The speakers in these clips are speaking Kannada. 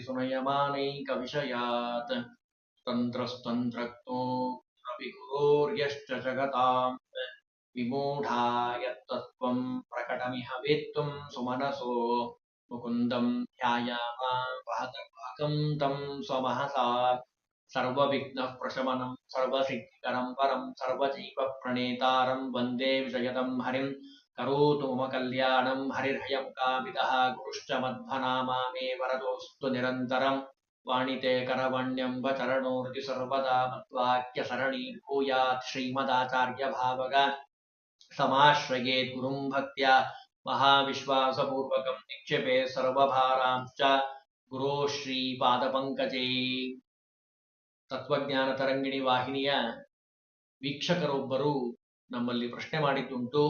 इति सुनयमानैकविषयात् तन्त्रस्तन्त्रज्ञोऽपि गुरोर्यश्च जगताम् विमूढा यत्तत्त्वम् प्रकटमिह वेत्तुम् सुमनसो मुकुन्दम् ध्यायामाम् तम् स्वमहसा सर्वविघ्नः प्रशमनम् सर्वसिद्धिकरम् परम् सर्वजीवप्रणेतारम् वंदे विजयतम् हरिम् ಕರೋತು ಮಮ ಕಲ್ಯಾಣಂ ಹರಿರ್ಹಯಂ ಕಾಮಿದಃ ಗುರುಶ್ಚ ಮಧ್ವನಾಮಾ ಮೇ ವರದೋಸ್ತು ನಿರಂತರಂ ವಾಣಿತೆ ಕರವಣ್ಯಂಬ ಚರಣೋರ್ತಿ ಸರ್ವದಾ ಮತ್ವಾಕ್ಯ ಸರಣಿ ಭೂಯಾತ್ ಶ್ರೀಮದಾಚಾರ್ಯ ಭಾವಗ ಸಮಾಶ್ರಯೇತ್ ಗುರುಂ ಭಕ್ತ್ಯ ಮಹಾವಿಶ್ವಾಸಪೂರ್ವಕಂ ನಿಕ್ಷೇಪೆ ಸರ್ವಭಾರಾಂಶ್ಚ ಗುರೋ ಶ್ರೀ ಪಾದಪಂಕಜೇ ತತ್ವಜ್ಞಾನ ತರಂಗಿಣಿ ವಾಹಿನಿಯ ವೀಕ್ಷಕರೊಬ್ಬರು ನಮ್ಮಲ್ಲಿ ಪ್ರಶ್ನೆ ಮಾಡಿದ್ದುಂಟು.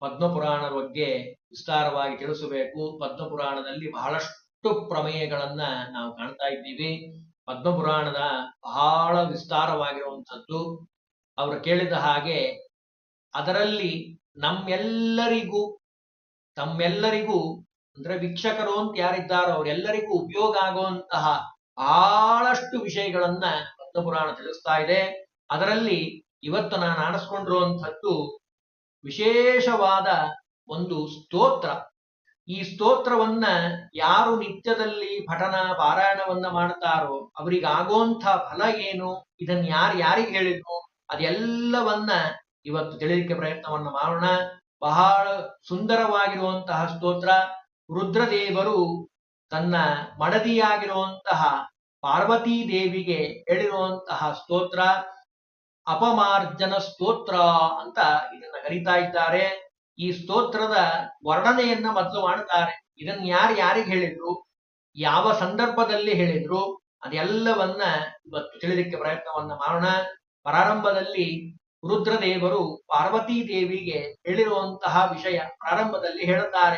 ಪದ್ಮಪುರಾಣದ ಬಗ್ಗೆ ವಿಸ್ತಾರವಾಗಿ ತಿಳಿಸಬೇಕು. ಪದ್ಮಪುರಾಣದಲ್ಲಿ ಬಹಳಷ್ಟು ಪ್ರಮೇಯಗಳನ್ನ ನಾವು ಕಾಣ್ತಾ ಇದ್ದೀವಿ. ಪದ್ಮಪುರಾಣದ ಬಹಳ ವಿಸ್ತಾರವಾಗಿರುವಂಥದ್ದು. ಅವರು ಕೇಳಿದ ಹಾಗೆ ಅದರಲ್ಲಿ ನಮ್ಮೆಲ್ಲರಿಗೂ, ತಮ್ಮೆಲ್ಲರಿಗೂ ಅಂದ್ರೆ ವೀಕ್ಷಕರು ಅಂತ ಯಾರಿದ್ದಾರೋ ಅವರೆಲ್ಲರಿಗೂ ಉಪಯೋಗ ಆಗುವಂತಹ ಬಹಳಷ್ಟು ವಿಷಯಗಳನ್ನ ಪದ್ಮಪುರಾಣ ತಿಳಿಸ್ತಾ ಇದೆ. ಅದರಲ್ಲಿ ಇವತ್ತು ನಾನು ಆಣಿಸ್ಕೊಂಡಿರುವಂಥದ್ದು ವಿಶೇಷವಾದ ಒಂದು ಸ್ತೋತ್ರ. ಈ ಸ್ತೋತ್ರವನ್ನ ಯಾರು ನಿತ್ಯದಲ್ಲಿ ಪಠನ, ಪಾರಾಯಣವನ್ನ ಮಾಡ್ತಾರೋ ಅವರಿಗಾಗೋಂಥ ಫಲ ಏನು ಇದನ್ನ ಯಾರು ಯಾರಿಗೆ ಹೇಳಿದ್ರು ಅದೆಲ್ಲವನ್ನ ಇವತ್ತು ತಿಳಿಯಲಿಕ್ಕೆ ಪ್ರಯತ್ನವನ್ನ ಮಾಡೋಣ. ಬಹಳ ಸುಂದರವಾಗಿರುವಂತಹ ಸ್ತೋತ್ರ. ರುದ್ರದೇವರು ತನ್ನ ಮಡದಿಯಾಗಿರುವಂತಹ ಪಾರ್ವತೀ ದೇವಿಗೆ ಹೇಳಿರುವಂತಹ ಸ್ತೋತ್ರ. ಅಪಮಾರ್ಜನ ಸ್ತೋತ್ರ ಅಂತ ಇದನ್ನ ಕರೀತಾ ಇದ್ದಾರೆ. ಈ ಸ್ತೋತ್ರದ ವರ್ಣನೆಯನ್ನ ಮೊದಲು ಮಾಡುತ್ತಾರೆ ಇದನ್ನ ಯಾರು ಯಾರಿಗೆ ಹೇಳಿದ್ರು? ಯಾವ ಸಂದರ್ಭದಲ್ಲಿ ಹೇಳಿದ್ರು? ಅದೆಲ್ಲವನ್ನ ಇವತ್ತು ತಿಳಿದಕ್ಕೆ ಪ್ರಯತ್ನವನ್ನ ಮಾಡೋಣ. ಪ್ರಾರಂಭದಲ್ಲಿ ರುದ್ರದೇವರು ಪಾರ್ವತೀ ದೇವಿಗೆ ಹೇಳಿರುವಂತಹ ವಿಷಯ ಪ್ರಾರಂಭದಲ್ಲಿ ಹೇಳುತ್ತಾರೆ.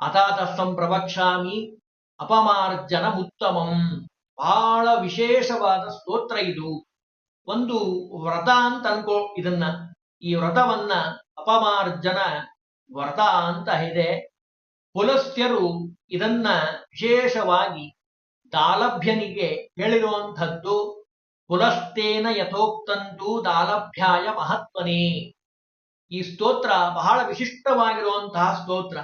ಅಥಾತ ಪ್ರವಕ್ಷಾಮಿ ಅಪಮಾರ್ಜನ ಉತ್ತಮಂ. ಬಹಳ ವಿಶೇಷವಾದ ಸ್ತೋತ್ರ ಇದು. ಒಂದು ವ್ರತ ಅಂತ ಅನ್ಕೋ, ಇದನ್ನ. ಈ ವ್ರತವನ್ನ ಅಪಮಾರ್ಜನ ವ್ರತ ಅಂತ ಇದೆ. ಪುಲಸ್ತ್ಯರು ಇದನ್ನ ವಿಶೇಷವಾಗಿ ದಾಲಭ್ಯನಿಗೆ ಹೇಳಿರುವಂಥದ್ದು, ಪುಲಸ್ತೇನ ಯಥೋಕ್ತಂತೂ ದಾಲಭ್ಯಾಯ ಮಹತ್ವನೇ ಈ ಸ್ತೋತ್ರ ಬಹಳ ವಿಶಿಷ್ಟವಾಗಿರುವಂತಹ ಸ್ತೋತ್ರ.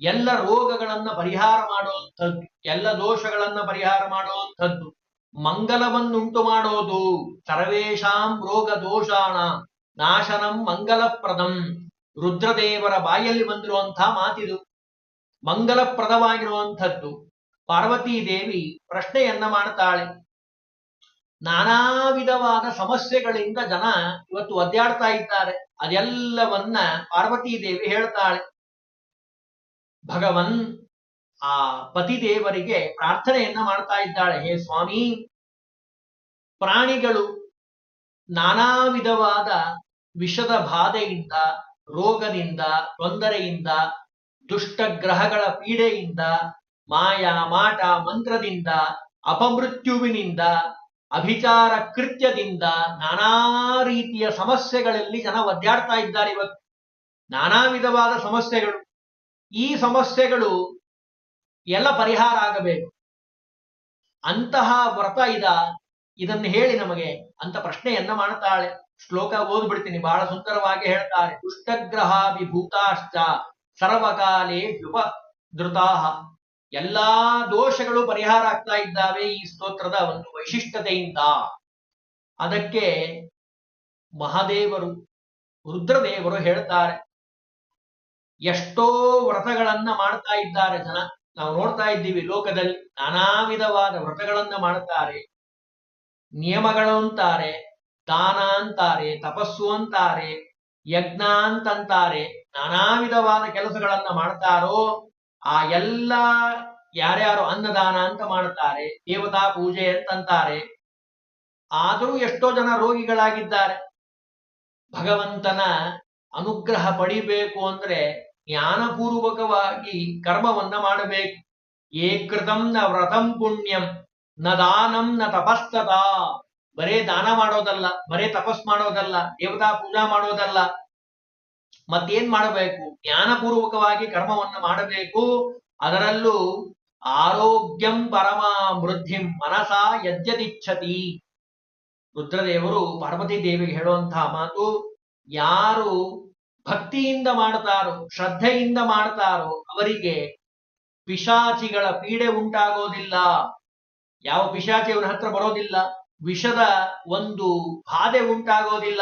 ಎಲ್ಲ ರೋಗಗಳನ್ನ ಪರಿಹಾರ ಮಾಡುವಂಥದ್ದು, ಎಲ್ಲ ದೋಷಗಳನ್ನ ಪರಿಹಾರ ಮಾಡುವಂಥದ್ದು. ಮಂಗಲವನ್ನುಂಟು ಮಾಡೋದು ಸರ್ವೇಶಾಂ ರೋಗ ದೋಷಾಣ ನಾಶನಂ ಮಂಗಲಪ್ರದಂ. ರುದ್ರದೇವರ ಬಾಯಲ್ಲಿ ಬಂದಿರುವಂತಹ ಮಾತಿದು. ಮಂಗಲಪ್ರದವಾಗಿರುವಂಥದ್ದು. ಪಾರ್ವತೀ ದೇವಿ ಪ್ರಶ್ನೆಯನ್ನ ಮಾಡ್ತಾಳೆ. ನಾನಾ ವಿಧವಾದ ಸಮಸ್ಯೆಗಳಿಂದ ಜನ ಇವತ್ತು ಒದ್ದಾಡ್ತಾ ಇದ್ದಾರೆ. ಅದೆಲ್ಲವನ್ನ ಪಾರ್ವತೀ ದೇವಿ ಹೇಳ್ತಾಳೆ. ಭಗವನ್ ಆ ಪತಿದೇವರಿಗೆ ಪ್ರಾರ್ಥನೆಯನ್ನ ಮಾಡ್ತಾ ಇದ್ದಾಳೆ. ಹೇ ಸ್ವಾಮಿ ಪ್ರಾಣಿಗಳು ನಾನಾ ವಿಧವಾದ ವಿಷದ ಬಾಧೆಯಿಂದ, ರೋಗದಿಂದ, ತೊಂದರೆಯಿಂದ ದುಷ್ಟ ಗ್ರಹಗಳ ಪೀಡೆಯಿಂದ, ಮಾಯಾ, ಮಾಟ, ಮಂತ್ರದಿಂದ, ಅಪಮೃತ್ಯುವಿನಿಂದ, ಅಭಿಚಾರ ಕೃತ್ಯದಿಂದ ನಾನಾ ರೀತಿಯ ಸಮಸ್ಯೆಗಳಲ್ಲಿ ಜನ ಒದ್ದಾಡ್ತಾ ಇದ್ದಾರೆ ಇವತ್ತು. ನಾನಾ ವಿಧವಾದ ಸಮಸ್ಯೆಗಳು. ಈ ಸಮಸ್ಯೆಗಳು ಎಲ್ಲ ಪರಿಹಾರ ಆಗಬೇಕು. ಅಂತಹ ವ್ರತ ಇದ ಇದನ್ನು ಹೇಳಿ ನಮಗೆ ಅಂತ ಪ್ರಶ್ನೆಯನ್ನ ಮಾಡ್ತಾಳೆ. ಶ್ಲೋಕ ಓದ್ಬಿಡ್ತೀನಿ, ಬಹಳ ಸುಂದರವಾಗಿ ಹೇಳ್ತಾರೆ ದುಷ್ಟಗ್ರಹ ವಿಭೂತಾಶ್ಚ ಸರ್ವಕಾಲೇ ಧೃತಾಹ ಎಲ್ಲಾ ದೋಷಗಳು ಪರಿಹಾರ ಆಗ್ತಾ ಇದ್ದಾವೆ ಈ ಸ್ತೋತ್ರದ ಒಂದು ವೈಶಿಷ್ಟ್ಯತೆಯಿಂದ. ಅದಕ್ಕೆ ಮಹಾದೇವರು, ರುದ್ರದೇವರು ಹೇಳ್ತಾರೆ, ಎಷ್ಟೋ ವ್ರತಗಳನ್ನ ಮಾಡ್ತಾ ಇದ್ದಾರೆ ಜನ. ನಾವು ನೋಡ್ತಾ ಇದ್ದೀವಿ ಲೋಕದಲ್ಲಿ ನಾನಾ ವಿಧವಾದ ವ್ರತಗಳನ್ನ ಮಾಡ್ತಾರೆ. ನಿಯಮಗಳು ಅಂತಾರೆ ದಾನ ಅಂತಾರೆ, ತಪಸ್ಸು ಅಂತಾರೆ, ಯಜ್ಞ ಅಂತಂತಾರೆ, ನಾನಾ ವಿಧವಾದ ಕೆಲಸಗಳನ್ನ ಮಾಡ್ತಾರೋ, ಆ ಎಲ್ಲ ಯಾರ್ಯಾರು ಅನ್ನದಾನ ಅಂತ ಮಾಡ್ತಾರೆ ದೇವತಾ ಪೂಜೆ ಅಂತಂತಾರೆ, ಆದರೂ ಎಷ್ಟೋ ಜನ ರೋಗಿಗಳಾಗಿದ್ದಾರೆ. ಭಗವಂತನ ಅನುಗ್ರಹ ಪಡಿಬೇಕು ಅಂದ್ರೆ ಜ್ಞಾನಪೂರ್ವಕವಾಗಿ ಕರ್ಮವನ್ನ ಮಾಡಬೇಕು. ಏಕೃತಂ ನ ವ್ರತಂ ಪುಣ್ಯಂ. ನ ದಾನಂ ನ ತಪಸ್ತದ ಬರೇ ದಾನ ಮಾಡೋದಲ್ಲ, ಬರೇ ತಪಸ್ ಮಾಡೋದಲ್ಲ, ದೇವತಾ ಪೂಜಾ ಮಾಡೋದಲ್ಲ. ಮತ್ತೇನ್ ಮಾಡಬೇಕು? ಜ್ಞಾನಪೂರ್ವಕವಾಗಿ ಕರ್ಮವನ್ನು ಮಾಡಬೇಕು. ಅದರಲ್ಲೂ ಆರೋಗ್ಯಂ ಪರಮಾ ಮೃದ್ಧಿಂ ಮನಸ ಯದ್ಯದಿಚ್ಛತಿ. ರುದ್ರದೇವರು ಪಾರ್ವತಿ ದೇವಿಗೆ ಹೇಳುವಂತಹ ಮಾತು, ಯಾರು ಭಕ್ತಿಯಿಂದ ಮಾಡ್ತಾರೋ ಶ್ರದ್ಧೆಯಿಂದ ಮಾಡ್ತಾರೋ ಅವರಿಗೆ ಪಿಶಾಚಿಗಳ ಪೀಡೆ ಉಂಟಾಗೋದಿಲ್ಲ. ಯಾವ ಪಿಶಾಚಿ ಹತ್ರ ಬರೋದಿಲ್ಲ, ವಿಷದ ಒಂದು ಬಾಧೆ ಉಂಟಾಗೋದಿಲ್ಲ.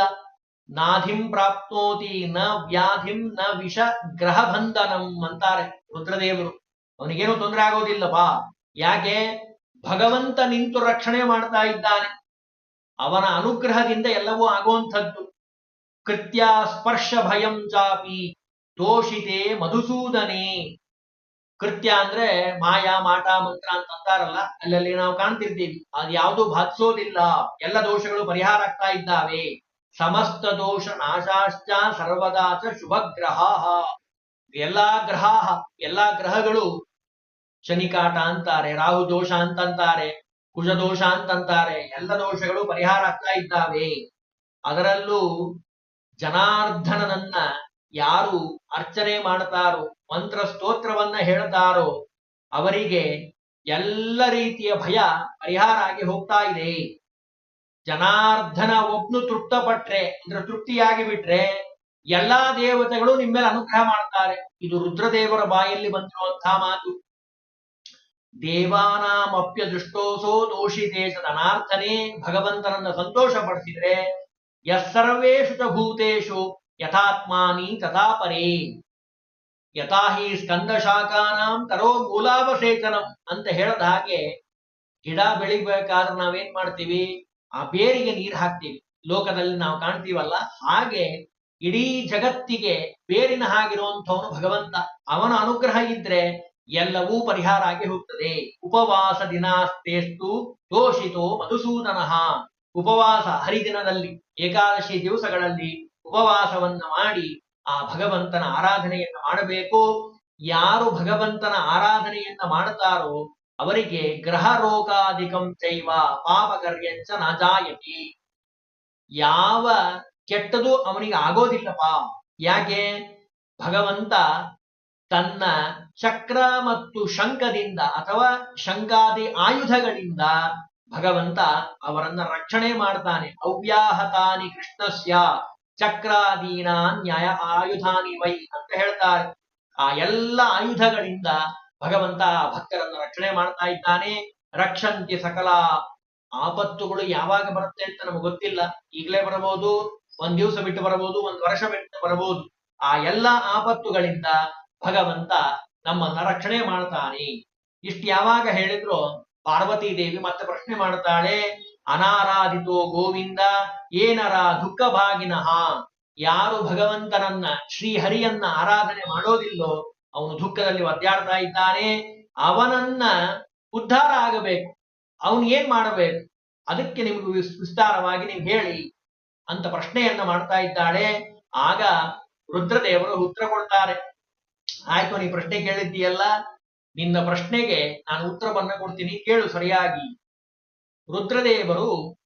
ನಾಧಿಂ ಪ್ರಾಪ್ತೋತಿ ನ ವ್ಯಾಧಿಂ ನ ವಿಷ ಗ್ರಹ ಬಂಧನಂ ಅಂತಾರೆ ರುದ್ರದೇವರು. ಅವನಿಗೇನು ತೊಂದರೆ ಆಗೋದಿಲ್ಲಪ್ಪ. ಯಾಕೆ? ಭಗವಂತ ನಿಂತು ರಕ್ಷಣೆ ಮಾಡ್ತಾ ಇದ್ದಾನೆ. ಅವನ ಅನುಗ್ರಹದಿಂದ ಎಲ್ಲವೂ ಆಗುವಂಥದ್ದು. ಕೃತ್ಯ ಸ್ಪರ್ಶ ಭಯಂ ಚಾಪಿ ದೋಷಿತೆ ಮಧುಸೂದನೆ. ಕೃತ್ಯ ಅಂದ್ರೆ ಮಾಯಾ, ಮಾಟ, ಮಂತ್ರ ಅಂತ ಅಂತಾರಲ್ಲ, ಅಲ್ಲಲ್ಲಿ ನಾವು ಕಾಣ್ತಿರ್ತೀವಿ. ಅದು ಯಾವುದು ಬಾಧಿಸೋದಿಲ್ಲ ಎಲ್ಲ ದೋಷಗಳು ಪರಿಹಾರ ಆಗ್ತಾ ಇದ್ದಾವೆ. ಸಮಸ್ತ ದೋಷ ನಾಶಾಶ್ಚ ಸರ್ವದಾಚ ಶುಭ ಶುಭಗ್ರಹ. ಎಲ್ಲಾ ಗ್ರಹ, ಎಲ್ಲಾ ಗ್ರಹಗಳು ಶನಿಕಾಟ ಅಂತಾರೆ, ರಾಹು ದೋಷ ಅಂತಂತಾರೆ ಕುಜ ದೋಷ ಅಂತಂತಾರೆ ಎಲ್ಲ ದೋಷಗಳು ಪರಿಹಾರ ಆಗ್ತಾ ಇದ್ದಾವೆ. ಅದರಲ್ಲೂ ಜನಾರ್ದನನನ್ನ ಯಾರು ಅರ್ಚನೆ ಮಾಡ್ತಾರೋ ಮಂತ್ರ ಸ್ತೋತ್ರವನ್ನ ಹೇಳ್ತಾರೋ ಅವರಿಗೆ ಎಲ್ಲ ರೀತಿಯ ಭಯ ಪರಿಹಾರ ಆಗಿ ಹೋಗ್ತಾ ಇದೆ. ಜನಾರ್ಧನ ಒಬ್ನು ತೃಪ್ತಪಟ್ರೆ, ಅಂದ್ರೆ ತೃಪ್ತಿಯಾಗಿ ಬಿಟ್ರೆ ಎಲ್ಲಾ ದೇವತೆಗಳು ನಿಮ್ಮೇಲೆ ಅನುಗ್ರಹ ಮಾಡ್ತಾರೆ. ಇದು ರುದ್ರದೇವರ ಬಾಯಲ್ಲಿ ಬಂದಿರುವಂತಹ ಮಾತು. ದೇವಾನಾಮಪ್ಯ ದುಷ್ಟೋಸೋ ದೋಷಿತೆ ಧನಾರ್ಥನೆ ಭಗವಂತನನ್ನ ಸಂತೋಷ ಪಡಿಸಿದ್ರೆ ಯಸ್ಸರ್ವೇಶು ಚ ಭೂತೇಶು ಯಥಾತ್ಮಾನಿ ತಥಾ ಪರೇ ಯಥಾ ಹಿ ಸ್ಕಂದ ಶಾಖಾನಾಂ ತರೋ ಮೂಲಾವಸೇಚನಂ ಅಂತ ಹೇಳದ ಹಾಗೆ ಗಿಡ ಬೆಳಿಬೇಕಾದ್ರೆ ನಾವೇನ್ ಮಾಡ್ತೀವಿ? ಆ ಬೇರಿಗೆ ನೀರು ಹಾಕ್ತೀವಿ. ಲೋಕದಲ್ಲಿ ನಾವು ಕಾಣ್ತೀವಲ್ಲ, ಹಾಗೆ ಇಡೀ ಜಗತ್ತಿಗೆ ಬೇರಿನ ಹಾಗಿರುವಂಥವನು ಭಗವಂತ. ಅವನ ಅನುಗ್ರಹ ಇದ್ರೆ ಎಲ್ಲವೂ ಪರಿಹಾರ ಆಗಿ ಹೋಗ್ತದೆ. ಉಪವಾಸ ದಿನಾಸ್ತೇಸ್ತು ದೋಷಿತೋ ಮಧುಸೂದನಃ. ಉಪವಾಸ ಹರಿದಿನದಲ್ಲಿ, ಏಕಾದಶಿ ದಿವಸಗಳಲ್ಲಿ ಉಪವಾಸವನ್ನ ಮಾಡಿ ಆ ಭಗವಂತನ ಆರಾಧನೆಯನ್ನು ಮಾಡಬೇಕು. ಯಾರು ಭಗವಂತನ ಆರಾಧನೆಯನ್ನ ಮಾಡುತ್ತಾರೋ ಅವರಿಗೆ ಗ್ರಹ ರೋಗಾಧಿಕಂ ಚೈವ ಪಾಪಕರ್ಯಂಚ ನಜಾಯತಿ ಯಾವ ಕೆಟ್ಟದು ಅವನಿಗೆ ಆಗೋದಿಲ್ಲಪ್ಪ. ಯಾಕೆ? ಭಗವಂತ ತನ್ನ ಚಕ್ರ ಮತ್ತು ಶಂಖದಿಂದ ಅಥವಾ ಶಂಖಾದಿ ಆಯುಧಗಳಿಂದ ಭಗವಂತ ಅವರನ್ನ ರಕ್ಷಣೆ ಮಾಡ್ತಾನೆ. ಅವ್ಯಾಹತಾನಿ ಕೃಷ್ಣಸ್ಯ. ಚಕ್ರಾದೀನ ನ್ಯಾಯ ಆಯುಧಾನಿ ವೈ ಅಂತ ಹೇಳ್ತಾರೆ. ಆ ಎಲ್ಲ ಆಯುಧಗಳಿಂದ ಭಗವಂತ ಭಕ್ತರನ್ನು ರಕ್ಷಣೆ ಮಾಡ್ತಾ ಇದ್ದಾನೆ. ರಕ್ಷಂತಿ ಸಕಲ ಆಪತ್ತುಗಳು ಯಾವಾಗ ಬರುತ್ತೆ ಅಂತ ನಮ್ಗೆ ಗೊತ್ತಿಲ್ಲ. ಈಗಲೇ ಬರಬಹುದು, ಒಂದ್ ದಿವಸ ಬಿಟ್ಟು ಬರಬಹುದು, ಒಂದ್ ವರ್ಷ ಬಿಟ್ಟು ಬರಬಹುದು. ಆ ಎಲ್ಲ ಆಪತ್ತುಗಳಿಂದ ಭಗವಂತ ನಮ್ಮನ್ನ ರಕ್ಷಣೆ ಮಾಡ್ತಾನೆ. ಇಷ್ಟು ಯಾವಾಗ ಹೇಳಿದ್ರು ಪಾರ್ವತಿ ದೇವಿ ಮತ್ತೆ ಪ್ರಶ್ನೆ ಮಾಡ್ತಾಳೆ ಅನಾರಾಧಿತೋ ಗೋವಿಂದ, ಏನರ ದುಃಖ ಭಾಗಿನಃ ಯಾರು ಭಗವಂತನನ್ನ, ಶ್ರೀಹರಿಯನ್ನ ಆರಾಧನೆ ಮಾಡೋದಿಲ್ಲೋ, ಅವನು ದುಃಖದಲ್ಲಿ ಒದ್ದಾಡ್ತಾ ಇದ್ದಾನೆ. ಅವನನ್ನ ಉದ್ಧಾರ ಆಗಬೇಕು. ಅವನು ಏನ್ ಮಾಡಬೇಕು? ಅದಕ್ಕೆ ನಿಮ್ಗೆ ವಿಸ್- ವಿಸ್ತಾರವಾಗಿ ನೀವು ಹೇಳಿ ಅಂತ ಪ್ರಶ್ನೆಯನ್ನ ಮಾಡ್ತಾ ಇದ್ದಾಳೆ. ಆಗ ರುದ್ರದೇವರು ಉತ್ತರ ಕೊಡ್ತಾರೆ. ಆಯ್ತು, ನೀ ಪ್ರಶ್ನೆ ಕೇಳಿದ್ದೀಯಲ್ಲ? ನಿನ್ನ ಪ್ರಶ್ನೆಗೆ ನಾನು ಉತ್ತರವನ್ನ ಕೊಡ್ತೀನಿ. ಕೇಳು ಸರಿಯಾಗಿ. ರುದ್ರದೇವರು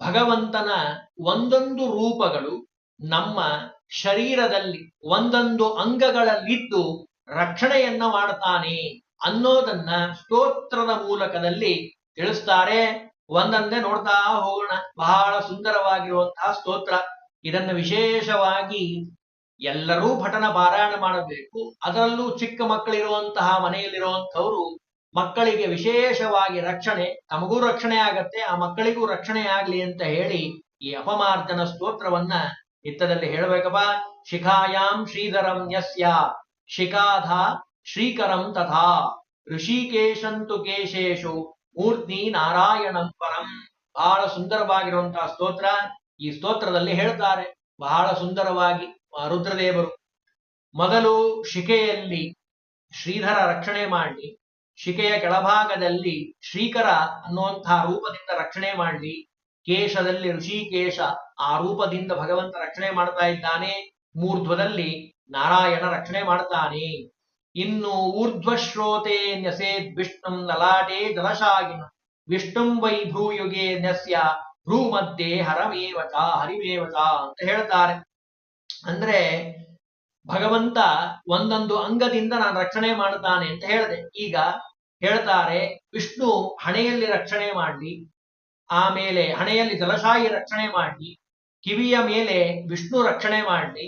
ಭಗವಂತನ ಒಂದೊಂದು ರೂಪಗಳು ನಮ್ಮ ಶರೀರದಲ್ಲಿ ಒಂದೊಂದು ಅಂಗಗಳಲ್ಲಿದ್ದು ರಕ್ಷಣೆಯನ್ನ ಮಾಡ್ತಾನೆ ಅನ್ನೋದನ್ನ ಸ್ತೋತ್ರದ ಮೂಲಕದಲ್ಲಿ ತಿಳಿಸ್ತಾರೆ. ಒಂದೊಂದೇ ನೋಡ್ತಾ ಹೋಗೋಣ. ಬಹಳ ಸುಂದರವಾಗಿರುವಂತಹ ಸ್ತೋತ್ರ. ಇದನ್ನು ವಿಶೇಷವಾಗಿ ಎಲ್ಲರೂ ಪಠನ ಪಾರಾಯಣ ಮಾಡಬೇಕು. ಅದರಲ್ಲೂ ಚಿಕ್ಕ ಮಕ್ಕಳಿರುವಂತಹ ಮನೆಯಲ್ಲಿರುವಂತವರು ಮಕ್ಕಳಿಗೆ ವಿಶೇಷವಾಗಿ ರಕ್ಷಣೆ, ತಮಗೂ ರಕ್ಷಣೆ ಆಗತ್ತೆ, ಆ ಮಕ್ಕಳಿಗೂ ರಕ್ಷಣೆ ಆಗ್ಲಿ ಅಂತ ಹೇಳಿ ಈ ಅಪಮಾರ್ಜನ ಸ್ತೋತ್ರವನ್ನ ಇತ್ತದಲ್ಲಿ ಹೇಳಬೇಕಪ್ಪ. ಶಿಖಾಯಾಂ ಶ್ರೀಧರಂ ಯಸ್ಯ, ಶಿಖಾಧ ಶ್ರೀಕರಂ ತಥಾ ಋಷಿಕೇಶಂತು ಕೇಶೇಶು, ಮೂರ್ತಿ ನಾರಾಯಣಂ ಪರಂ. ಬಹಳ ಸುಂದರವಾಗಿರುವಂತಹ ಸ್ತೋತ್ರ. ಈ ಸ್ತೋತ್ರದಲ್ಲಿ ಹೇಳ್ತಾರೆ, ಬಹಳ ಸುಂದರವಾಗಿ ರುದ್ರದೇವರು. ಮೊದಲು ಶಿಖೆಯಲ್ಲಿ ಶ್ರೀಧರ ರಕ್ಷಣೆ ಮಾಡಿ ಶಿಖೆಯ ಕೆಳಭಾಗದಲ್ಲಿ ಶ್ರೀಕರ ಅನ್ನುವಂತಹ ರೂಪದಿಂದ ರಕ್ಷಣೆ ಮಾಡಲಿ. ಕೇಶದಲ್ಲಿ ಋಷಿಕೇಶ ಆ ರೂಪದಿಂದ ಭಗವಂತ ರಕ್ಷಣೆ ಮಾಡ್ತಾ ಇದ್ದಾನೆ. ಮೂರ್ಧ್ವದಲ್ಲಿ ನಾರಾಯಣ ರಕ್ಷಣೆ ಮಾಡ್ತಾನೆ. ಇನ್ನು ಊರ್ಧ್ವಶ್ರೋತೆ ನ್ಯಸೇದ್ ವಿಷ್ಣುಂ ಲಲಾಟೆ ಜಲಶಾಗಿನ. ವಿಷ್ಣುಂ ವೈ ಭ್ರೂಯುಗೆ ನ್ಯಸ್ಯ ಭ್ರೂ ಮಧ್ಯೆ ಹರಮೇವಚ ಹರಿಮೇವಚ ಅಂತ ಹೇಳ್ತಾರೆ. ಅಂದ್ರೆ ಭಗವಂತ ಒಂದೊಂದು ಅಂಗದಿಂದ ನಾನು ರಕ್ಷಣೆ ಮಾಡ್ತಾನೆ ಅಂತ ಹೇಳಿದೆ. ಈಗ ಹೇಳ್ತಾರೆ, ವಿಷ್ಣು ಹಣೆಯಲ್ಲಿ ರಕ್ಷಣೆ ಮಾಡಲಿ, ಆಮೇಲೆ ಹಣೆಯಲ್ಲಿ ಜಲಶಾಹಿ ರಕ್ಷಣೆ ಮಾಡಲಿ, ಕಿವಿಯ ಮೇಲೆ ವಿಷ್ಣು ರಕ್ಷಣೆ ಮಾಡಲಿ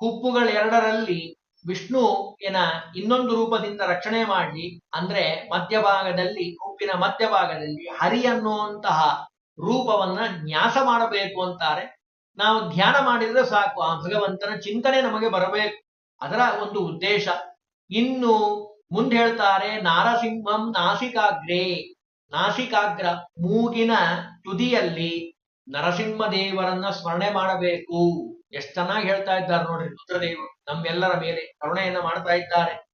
ಹುಪ್ಪುಗಳೆರಡರಲ್ಲಿ ವಿಷ್ಣು ಏನ ಇನ್ನೊಂದು ರೂಪದಿಂದ ರಕ್ಷಣೆ ಮಾಡಲಿ, ಅಂದ್ರೆ ಮಧ್ಯಭಾಗದಲ್ಲಿ ಹುಪ್ಪಿನ ಮಧ್ಯಭಾಗದಲ್ಲಿ ಹರಿ ಅನ್ನುವಂತಹ ರೂಪವನ್ನ ನ್ಯಾಸ ಮಾಡಬೇಕು ಅಂತಾರೆ. ನಾವು ಧ್ಯಾನ ಮಾಡಿದ್ರೆ ಸಾಕು, ಆ ಭಗವಂತನ ಚಿಂತನೆ ನಮಗೆ ಬರಬೇಕು. ಅದರ ಒಂದು ಉದ್ದೇಶ, ಇನ್ನು ಮುಂದೆ ಹೇಳ್ತಾರೆ ನಾರಸಿಂಹಂ ನಾಸಿಕಾಗ್ರೇ. ನಾಸಿಕಾಗ್ರ ಮೂಗಿನ ತುದಿಯಲ್ಲಿ ನರಸಿಂಹ ದೇವರನ್ನ ಸ್ಮರಣೆ ಮಾಡಬೇಕು. ಎಷ್ಟು ಚೆನ್ನಾಗಿ ಹೇಳ್ತಾ ಇದ್ದಾರೆ ನೋಡ್ರಿ ರುದ್ರದೇವರು, ನಮ್ಮೆಲ್ಲರ ಮೇಲೆ ಕರುಣೆಯನ್ನ ಮಾಡ್ತಾ ಇದ್ದಾರೆ.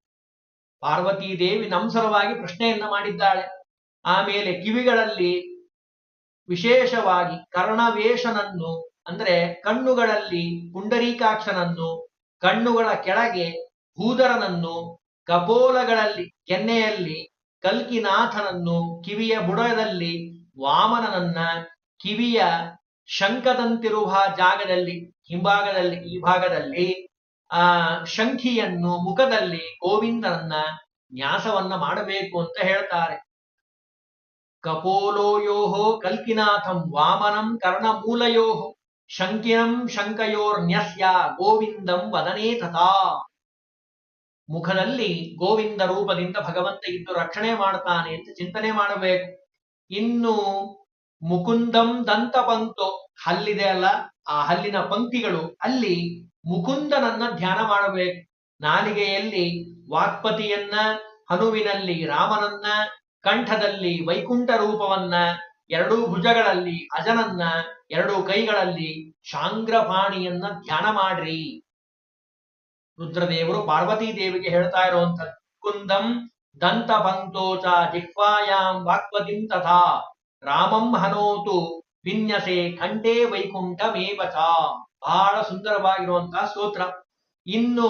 ಪಾರ್ವತೀ ದೇವಿ ನಮ್ ಸಲುವಾಗಿ ಪ್ರಶ್ನೆಯನ್ನ ಮಾಡಿದ್ದಾಳೆ. ಆಮೇಲೆ ಕಿವಿಗಳಲ್ಲಿ ವಿಶೇಷವಾಗಿ ಕರ್ಣವೇಷನನ್ನು, ಅಂದ್ರೆ ಕಣ್ಣುಗಳಲ್ಲಿ ಪುಂಡರೀಕಾಕ್ಷನನ್ನು, ಕಣ್ಣುಗಳ ಕೆಳಗೆ ಭೂಧರನನ್ನು ಕಪೋಲಗಳಲ್ಲಿ ಕೆನ್ನೆಯಲ್ಲಿ, ಕಲ್ಕಿನಾಥನನ್ನು ಕಿವಿಯ ಬುಡದಲ್ಲಿ, ವಾಮನನನ್ನ ಕಿವಿಯ ಶಂಖದಂತಿರುವ ಜಾಗದಲ್ಲಿ, ಹಿಂಭಾಗದಲ್ಲಿ, ಈ ಭಾಗದಲ್ಲಿ, ಆ, ಶಂಖಿಯನ್ನು ಮುಖದಲ್ಲಿ ಗೋವಿಂದನನ್ನ ನ್ಯಾಸವನ್ನ ಮಾಡಬೇಕು ಅಂತ ಹೇಳ್ತಾರೆ. ಕಪೋಲೋಯೋಹೋ ಕಲ್ಕಿನಾಥಂ ವಾಮನಂ ಕರ್ಣಮೂಲಯೋಹೋ ಶಂಕಿನಂ ಶಂಕಯೋರ್ನ್ಯಸ್ಯ ಗೋವಿಂದಂ ವದನೇ ತಥಾ. ಮುಖದಲ್ಲಿ ಗೋವಿಂದ ರೂಪದಿಂದ ಭಗವಂತ ಇದ್ದು ರಕ್ಷಣೆ ಮಾಡ್ತಾನೆ ಅಂತ ಚಿಂತನೆ ಮಾಡಬೇಕು. ಇನ್ನು ಮುಕುಂದಂ ದಂತ ಪಂಕ್ತು, ಹಲ್ಲಿದೆ ಅಲ್ಲ, ಆ ಹಲ್ಲಿನ ಪಂಕ್ತಿಗಳು ಅಲ್ಲಿ ಮುಕುಂದನನ್ನ ಧ್ಯಾನ ಮಾಡಬೇಕು. ನಾಲಿಗೆಯಲ್ಲಿ ವಾಕ್ಪತಿಯನ್ನ, ಹನುವಿನಲ್ಲಿ ರಾಮನನ್ನ, ಕಂಠದಲ್ಲಿ ವೈಕುಂಠ ರೂಪವನ್ನ, ಎರಡೂ ಭುಜಗಳಲ್ಲಿ ಅಜನನ್ನ, ಎರಡೂ ಕೈಗಳಲ್ಲಿ ಶಾಂಗ್ರಪಾಣಿಯನ್ನ ಧ್ಯಾನ ಮಾಡ್ರಿ. ರುದ್ರದೇವರು ಪಾರ್ವತೀ ದೇವಿಗೆ ಹೇಳ್ತಾ ಇರುವಂತ ಕುಂದಂ ದಂತ ಬಂತೋಚ ಜಿಹ್ವಾಯಾಂ ವಾಕ್ಪತಿಂ ತಥಾ. ರಾಮಂ ಹನೋತು ವಿನ್ಯಸೆ ಖಂಡೇ ವೈಕುಂಠ ಮೇವಚ ಬಹಳ ಸುಂದರವಾಗಿರುವಂತಹ ಸ್ತೋತ್ರ. ಇನ್ನು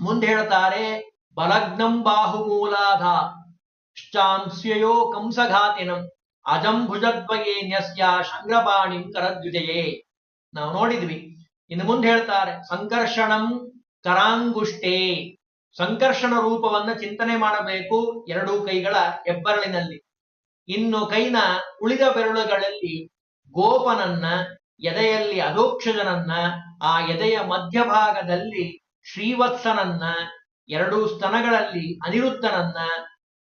ಮುಂದೆ ಹೇಳ್ತಾರೆ, ಬಲಗ್ನಂ ಬಾಹುಮೂಲಾಧ ಶ್ಚಾಂಸ್ಯಯೋ ಕಂಸಘಾತಿನಂ ಅಜಂ ಭುಜದ್ವಯೇ ನ್ಯಸ್ಯ ಶಂಗ್ರಪಾಣಿಂ ಕರದ್ವಿಜಯೇ. ನಾವು ನೋಡಿದ್ವಿ. ಇನ್ನು ಮುಂದೆ ಹೇಳ್ತಾರೆ, ಸಂಕರ್ಷಣಂ ಕರಾಂಗುಷ್ಟೇ. ಸಂಕರ್ಷಣ ರೂಪವನ್ನ ಚಿಂತನೆ ಮಾಡಬೇಕು ಎರಡೂ ಕೈಗಳ ಹೆಬ್ಬರಳಿನಲ್ಲಿ. ಇನ್ನು ಕೈನ ಉಳಿದ ಬೆರಳುಗಳಲ್ಲಿ ಗೋಪನನ್ನ, ಎದೆಯಲ್ಲಿ ಅಧೋಕ್ಷಜನನ್ನ ಆ ಎದೆಯ ಮಧ್ಯಭಾಗದಲ್ಲಿ ಶ್ರೀವತ್ಸನನ್ನ, ಎರಡೂ ಸ್ತನಗಳಲ್ಲಿ ಅನಿರುದ್ಧನನ್ನ,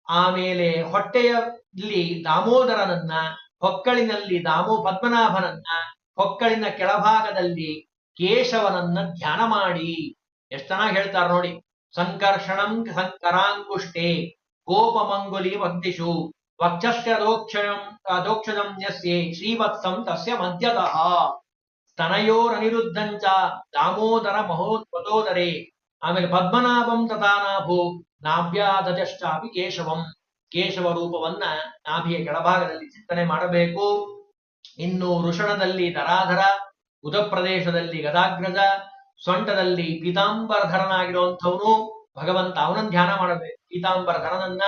ಆಮೇಲೆ ಹೊಟ್ಟೆಯಲ್ಲಿ ದಾಮೋದರನನ್ನ, ಹೊಕ್ಕಳಿನಲ್ಲಿ ದಾಮೋ ಪದ್ಮನಾಭನನ್ನ ಹೊಕ್ಕಳಿನ ಕೆಳಭಾಗದಲ್ಲಿ ಕೇಶವನನ್ನ ಧ್ಯಾನ ಮಾಡಿ. ಎಷ್ಟ್ ಚೆನ್ನಾಗಿ ಹೇಳ್ತಾರೆ ನೋಡಿ. ಸಂಕರ್ಷಣಂ ಸಂಕರಾಂಗುಷ್ಟೇ, ಕೋಪಮಂಗುಲಿ ವಕ್ತಿಷು ವಕ್ಷಸ್ಯ ಶ್ರೀವತ್ಸಂ ತಸ್ಯ ಮಧ್ಯತಃ. ಸ್ತನಯೋರನಿರುದ್ಧಂಚ ದಾಮೋದರ ಮಹೋತ್ಪದೋದರೆ. ಆಮೇಲೆ ಪದ್ಮನಾಭಂ ತಥಾನಾಭು, ನಾಭ್ಯಾದಜಶ್ಚಾಪಿ ಕೇಶವಂ. ಕೇಶವ ರೂಪವನ್ನ ನಾಭಿಯ ಕೆಳಭಾಗದಲ್ಲಿ ಚಿಂತನೆ ಮಾಡಬೇಕು. ಇನ್ನು ವೃಷಣದಲ್ಲಿ ಉದ ಪ್ರದೇಶದಲ್ಲಿ ಗದಾಗ್ರಜ ಸೊಂಟದಲ್ಲಿ ಪೀತಾಂಬರಧರನಾಗಿರುವಂಥವನು ಭಗವಂತ, ಅವನನ್ನು ಧ್ಯಾನ ಮಾಡಬೇಕು. ಪೀತಾಂಬರಧರನನ್ನ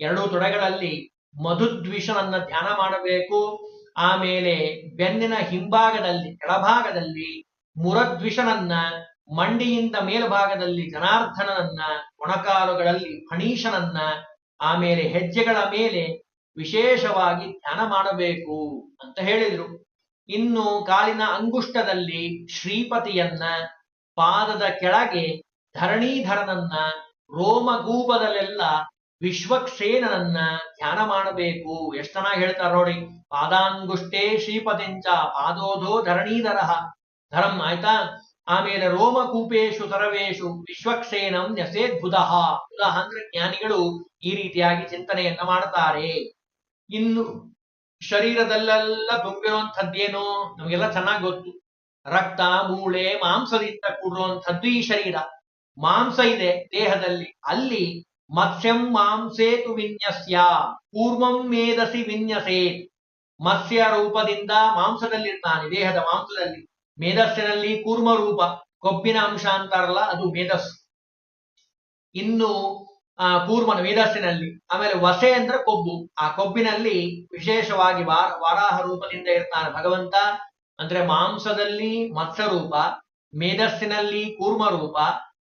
ಎರಡೂ ತೊಡೆಗಳಲ್ಲಿ ಮಧುದ್ವಿಷನನ್ನ ಧ್ಯಾನ ಮಾಡಬೇಕು. ಆಮೇಲೆ ಬೆನ್ನಿನ ಹಿಂಭಾಗದಲ್ಲಿ, ಕೆಳಭಾಗದಲ್ಲಿ ಮುರದ್ವಿಷನನ್ನ, ಮಂಡಿಯಿಂದ ಮೇಲ್ಭಾಗದಲ್ಲಿ ಜನಾರ್ಧನನನ್ನ ಒಣಕಾಲುಗಳಲ್ಲಿ ಫಣೀಶನನ್ನ ಆಮೇಲೆ ಹೆಜ್ಜೆಗಳ ಮೇಲೆ ವಿಶೇಷವಾಗಿ ಧ್ಯಾನ ಮಾಡಬೇಕು ಅಂತ ಹೇಳಿದರು. ಇನ್ನು ಕಾಲಿನ ಅಂಗುಷ್ಟದಲ್ಲಿ ಶ್ರೀಪತಿಯನ್ನ ಪಾದದ ಕೆಳಗೆ ಧರಣೀಧರನನ್ನ ರೋಮಗೂಪದಲ್ಲೆಲ್ಲ ವಿಶ್ವಕ್ಷೇನನನ್ನ ಧ್ಯಾನ ಮಾಡಬೇಕು. ಎಷ್ಟನಾಗ್ ಹೇಳ್ತಾರೆ ನೋಡಿ, ಪಾದಾಂಗುಷ್ಟೇ ಶ್ರೀಪತಿಂಚ ಪಾದೋಧೋ ಧರಣೀಧರ. ಧರಂ ಆಯ್ತಾ? ಆಮೇಲೆ ರೋಮಕೂಪೇಶು ಸರ್ವೇಶು ವಿಶ್ವಕ್ಷೇನಂ ನ್ಯಸೇದ್ಭುತಃ. ಬುಧಃ ಅಂದ್ರೆ ಜ್ಞಾನಿಗಳು ಈ ರೀತಿಯಾಗಿ ಚಿಂತನೆಯನ್ನ ಮಾಡ್ತಾರೆ. ಇನ್ನು ಶರೀರದಲ್ಲೆಲ್ಲ ತುಂಬಿರುವಂಥದ್ದೇನು ನಮಗೆಲ್ಲ ಚೆನ್ನಾಗಿ ಗೊತ್ತು. ರಕ್ತ, ಮೂಳೆ, ಮಾಂಸದಿಂದ ಕೂಡಿರುವಂಥದ್ದು ಈ ಶರೀರ. ಮಾಂಸ ಇದೆ ದೇಹದಲ್ಲಿ. ಅಲ್ಲಿ ಮತ್ಸ್ಯಂ ಮಾಂಸೇತು ವಿನ್ಯಸ್ಯ ಪೂರ್ವಂ ಮೇಧಸಿ ವಿನ್ಯಸೇತ್ ಮತ್ಸ್ಯ ರೂಪದಿಂದ ಮಾಂಸದಲ್ಲಿರ್ತಾನೆ, ದೇಹದ ಮಾಂಸದಲ್ಲಿ. ಮೇಧಸ್ಸಿನಲ್ಲಿ ಕೂರ್ಮ ರೂಪ ಕೊಬ್ಬಿನ ಅಂಶ ಅಂತಾರಲ್ಲ, ಅದು ಮೇಧಸ್ಸು ಇನ್ನು, ಆ, ಕೂರ್ಮನ ಮೇಧಸ್ಸಿನಲ್ಲಿ ಆಮೇಲೆ ವಸೆ ಅಂದ್ರೆ ಕೊಬ್ಬು. ಆ ಕೊಬ್ಬಿನಲ್ಲಿ ವಿಶೇಷವಾಗಿ ವಾರ, ವಾರಾಹ ರೂಪದಿಂದ ಇರ್ತಾನೆ ಭಗವಂತ. ಅಂದ್ರೆ ಮಾಂಸದಲ್ಲಿ ಮತ್ಸ್ಯರೂಪ, ಮೇಧಸ್ಸಿನಲ್ಲಿ ಕೂರ್ಮ ರೂಪ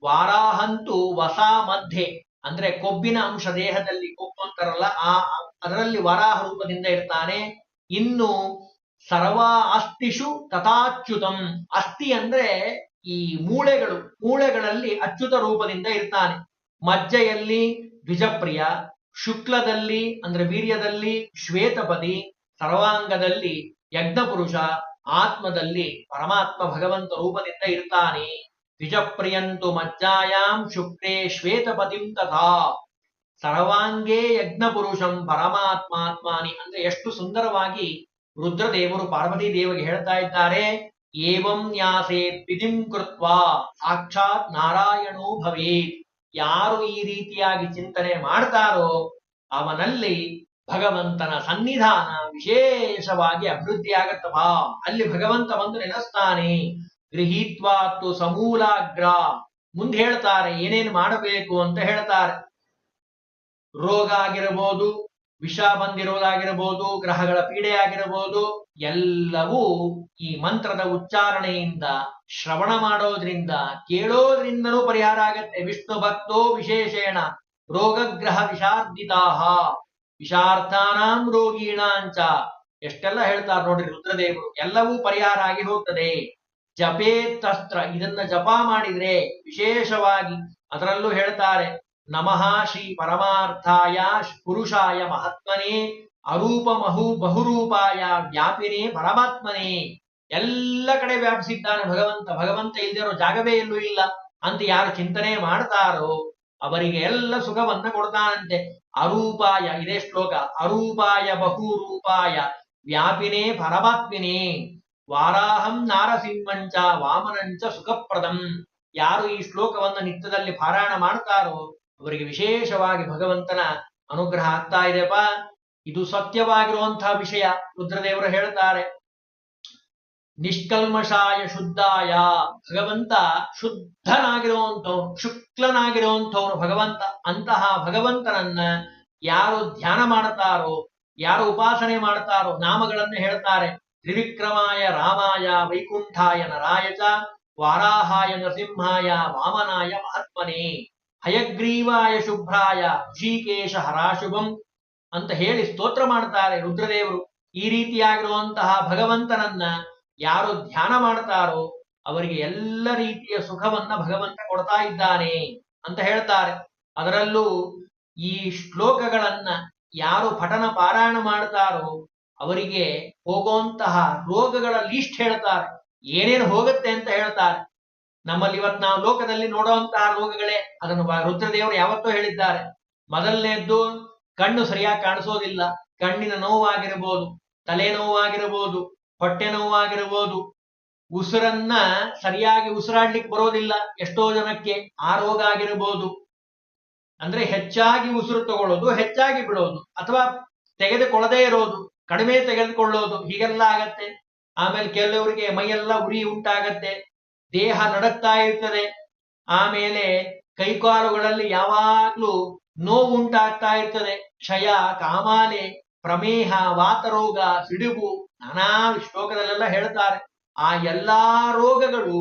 ವಾರಾಹಂತು ವಸ ಮಧ್ಯೆ. ಅಂದ್ರೆ ಕೊಬ್ಬಿನ ಅಂಶ ದೇಹದಲ್ಲಿ ಕೊಬ್ಬು ಅಂತಾರಲ್ಲ, ಆ ಅದರಲ್ಲಿ ವರಾಹ ರೂಪದಿಂದ ಇರ್ತಾನೆ. ಇನ್ನು ಸರ್ವ ಅಸ್ಥಿಷು ತಥಾಚ್ಯುತಂ. ಅಸ್ಥಿ ಅಂದ್ರೆ ಈ ಮೂಳೆಗಳು, ಮೂಳೆಗಳಲ್ಲಿ ಅಚ್ಯುತ ರೂಪದಿಂದ ಇರ್ತಾನೆ. ಮಜ್ಜೆಯಲ್ಲಿ ದ್ವಿಜಪ್ರಿಯ, ಶುಕ್ಲದಲ್ಲಿ ಅಂದ್ರೆ ವೀರ್ಯದಲ್ಲಿ ಶ್ವೇತಪದಿ, ಸರ್ವಾಂಗದಲ್ಲಿ ಯಜ್ಞಪುರುಷ ಆತ್ಮದಲ್ಲಿ ಪರಮಾತ್ಮ ಭಗವಂತ ರೂಪದಿಂದ ಇರ್ತಾನೆ. ದ್ವಿಜಪ್ರಿಯಂತು ಮಜ್ಜಾಯಾಂ ಶುಕ್ರೇ ಶ್ವೇತಪದಿಂ ತಥಾ. ಸರ್ವಾಂಗೇ ಯಜ್ಞಪುರುಷಂ ಪರಮಾತ್ಮಾತ್ಮಾನಿ ಅಂದ್ರೆ ಎಷ್ಟು ಸುಂದರವಾಗಿ ರುದ್ರದೇವರು ಪಾರ್ವತಿ ದೇವರಿಗೆ ಹೇಳ್ತಾ ಇದ್ದಾರೆ. ಏವಂ ನ್ಯಾಸೇ ಪಿದಿಂ ಕೃತ್ವ. ಸಾಕ್ಷಾತ್ ನಾರಾಯಣೋ ಭವೇತ್. ಯಾರು ಈ ರೀತಿಯಾಗಿ ಚಿಂತನೆ ಮಾಡ್ತಾರೋ ಅವನಲ್ಲಿ ಭಗವಂತನ ಸನ್ನಿಧಾನ ವಿಶೇಷವಾಗಿ ಅಭಿವೃದ್ಧಿ ಆಗತ್ತಪ್ಪ ಅಲ್ಲಿ ಭಗವಂತ ಬಂದು ನೆನೆಸ್ತಾನೆ. ಗೃಹೀತ್ವಾತ್ತು ಸಮೂಲಾಗ್ರ. ಮುಂದೆ ಹೇಳ್ತಾರೆ, ಏನೇನು ಮಾಡಬೇಕು ಅಂತ ಹೇಳ್ತಾರೆ. ರೋಗ ಆಗಿರಬಹುದು ವಿಷ ಬಂದಿರೋದಾಗಿರಬಹುದು ಗ್ರಹಗಳ ಪೀಡೆ ಆಗಿರಬಹುದು ಎಲ್ಲವೂ ಈ ಮಂತ್ರದ ಉಚ್ಚಾರಣೆಯಿಂದ ಶ್ರವಣ ಮಾಡೋದ್ರಿಂದ, ಕೇಳೋದ್ರಿಂದನೂ ಪರಿಹಾರ ಆಗತ್ತೆ. ವಿಷ್ಣು ಭಕ್ತೋ ವಿಶೇಷೇಣ. ರೋಗಗ್ರಹ ವಿಷಾರ್ದಿತಾಹ ವಿಷಾರ್ಥಾನಾಂ ರೋಗೀಣಾಂಚ ಎಷ್ಟೆಲ್ಲ ಹೇಳ್ತಾರೆ ನೋಡ್ರಿ ರುದ್ರದೇವರು, ಎಲ್ಲವೂ ಪರಿಹಾರ ಆಗಿ ಹೋಗ್ತದೆ. ತಸ್ತ್ರ, ಇದನ್ನ ಜಪ ಮಾಡಿದ್ರೆ ವಿಶೇಷವಾಗಿ ಅದರಲ್ಲೂ ಹೇಳ್ತಾರೆ, ನಮಃ ಶ್ರೀ ಪರಮಾರ್ಥಾಯ ಪುರುಷಾಯ ಮಹಾತ್ಮನೇ ಅರೂಪ ಮಹು ಬಹುರೂಪಾಯ ವ್ಯಾಪಿನೇ ಪರಮಾತ್ಮನೇ. ಎಲ್ಲ ಕಡೆ ವ್ಯಾಪಿಸಿದ್ದಾನೆ ಭಗವಂತ ಭಗವಂತ ಇಲ್ದಿರೋ ಜಾಗವೇ ಎಲ್ಲೂ ಇಲ್ಲ ಅಂತ ಯಾರು ಚಿಂತನೆ ಮಾಡ್ತಾರೋ ಅವರಿಗೆ ಎಲ್ಲ ಸುಖವನ್ನ ಕೊಡ್ತಾನಂತೆ. ಅರೂಪಾಯ, ಇದೇ ಶ್ಲೋಕ. ಅರೂಪಾಯ ಬಹುರೂಪಾಯ. ವ್ಯಾಪಿನೇ ಪರಮಾತ್ಮಿನೇ. ವಾರಾಹಂ ನಾರಸಿಂಹಂಚ ವಾಮನಂಚ ಸುಖಪ್ರದಂ. ಯಾರು ಈ ಶ್ಲೋಕವನ್ನು ನಿತ್ಯದಲ್ಲಿ ಪಾರಾಯಣ ಮಾಡ್ತಾರೋ ಅವರಿಗೆ ವಿಶೇಷವಾಗಿ ಭಗವಂತನ ಅನುಗ್ರಹ ಆಗ್ತಾ ಇದೆಪ್ಪ ಇದು ಸತ್ಯವಾಗಿರುವಂತಹ ವಿಷಯ, ರುದ್ರದೇವರು ಹೇಳ್ತಾರೆ ನಿಷ್ಕಲ್ಮಷಾಯ ಶುದ್ಧಾಯ. ಭಗವಂತ ಶುದ್ಧನಾಗಿರುವಂಥವನು ಶುಕ್ಲನಾಗಿರುವಂಥವನು ಭಗವಂತ, ಅಂತಹ ಭಗವಂತನನ್ನ ಯಾರು ಧ್ಯಾನ ಮಾಡ್ತಾರೋ, ಯಾರು ಉಪಾಸನೆ ಮಾಡ್ತಾರೋ, ನಾಮಗಳನ್ನು ಹೇಳ್ತಾರೆ. ತ್ರಿವಿಕ್ರಮಾಯ ರಾಮಾಯ ವೈಕುಂಠಾಯ ನರಾಯಚ, ವಾರಾಹಾಯ ನರಸಿಂಹಾಯ, ವಾಮನಾಯ ಮಹಾತ್ಮನೇ ಹಯಗ್ರೀವಾಯ ಶುಭ್ರಾಯ, ಋಷಿಕೇಶ ಹರಾಶುಭಂ ಅಂತ ಹೇಳಿ ಸ್ತೋತ್ರ ಮಾಡ್ತಾರೆ ರುದ್ರದೇವರು. ಈ ರೀತಿಯಾಗಿರುವಂತಹ ಭಗವಂತನನ್ನ ಯಾರು ಧ್ಯಾನ ಮಾಡ್ತಾರೋ ಅವರಿಗೆ ಎಲ್ಲ ರೀತಿಯ ಸುಖವನ್ನ ಭಗವಂತ ಕೊಡ್ತಾ ಇದ್ದಾನೆ ಅಂತ ಹೇಳ್ತಾರೆ. ಅದರಲ್ಲೂ ಈ ಶ್ಲೋಕಗಳನ್ನ ಯಾರು ಪಠನ ಪಾರಾಯಣ ಮಾಡ್ತಾರೋ ಅವರಿಗೆ ಹೋಗುವಂತಹ ರೋಗಗಳ ಲೀಸ್ಟ್ ಹೇಳ್ತಾರೆ. ಏನೇನು ಹೋಗುತ್ತೆ ಅಂತ ಹೇಳ್ತಾರೆ. ನಮ್ಮಲ್ಲಿ ಇವತ್ತು ನಾವು ಲೋಕದಲ್ಲಿ ನೋಡುವಂತಹ ರೋಗಗಳೇ, ಅದನ್ನು ರುದ್ರದೇವರು ಯಾವತ್ತೂ ಹೇಳಿದ್ದಾರೆ. ಮೊದಲನೇದ್ದು ಕಣ್ಣು ಸರಿಯಾಗಿ ಕಾಣಿಸೋದಿಲ್ಲ, ಕಣ್ಣಿನ ನೋವಾಗಿರಬಹುದು ತಲೆನೋವಾಗಿರಬಹುದು ಹೊಟ್ಟೆ ನೋವಾಗಿರಬಹುದು ಉಸಿರನ್ನ ಸರಿಯಾಗಿ ಉಸಿರಾಡ್ಲಿಕ್ಕೆ ಬರೋದಿಲ್ಲ. ಎಷ್ಟೋ ಜನಕ್ಕೆ ಆ ರೋಗ ಆಗಿರಬಹುದು ಅಂದ್ರೆ ಹೆಚ್ಚಾಗಿ ಉಸಿರು ತಗೊಳ್ಳೋದು, ಹೆಚ್ಚಾಗಿ ಬಿಡೋದು, ಅಥವಾ ತೆಗೆದುಕೊಳ್ಳದೇ ಇರೋದು, ಕಡಿಮೆ ತೆಗೆದುಕೊಳ್ಳೋದು, ಹೀಗೆಲ್ಲ ಆಗತ್ತೆ. ಆಮೇಲೆ ಕೆಲವರಿಗೆ ಮೈಯೆಲ್ಲ ಉರಿ ಉಂಟಾಗತ್ತೆ. ದೇಹ ನಡಕ್ತಾ ಇರ್ತದೆ. ಆಮೇಲೆ ಕೈಕಾಲುಗಳಲ್ಲಿ ಯಾವಾಗ್ಲೂ ನೋವು ಉಂಟಾಗ್ತಾ ಇರ್ತದೆ. ಕ್ಷಯ, ಕಾಮಾಲೆ, ಪ್ರಮೇಹ, ವಾತರೋಗ, ಸಿಡುಬು ನಾನಾ ಶ್ಲೋಕದಲ್ಲೆಲ್ಲ ಹೇಳ್ತಾರೆ, ಆ ಎಲ್ಲಾ ರೋಗಗಳು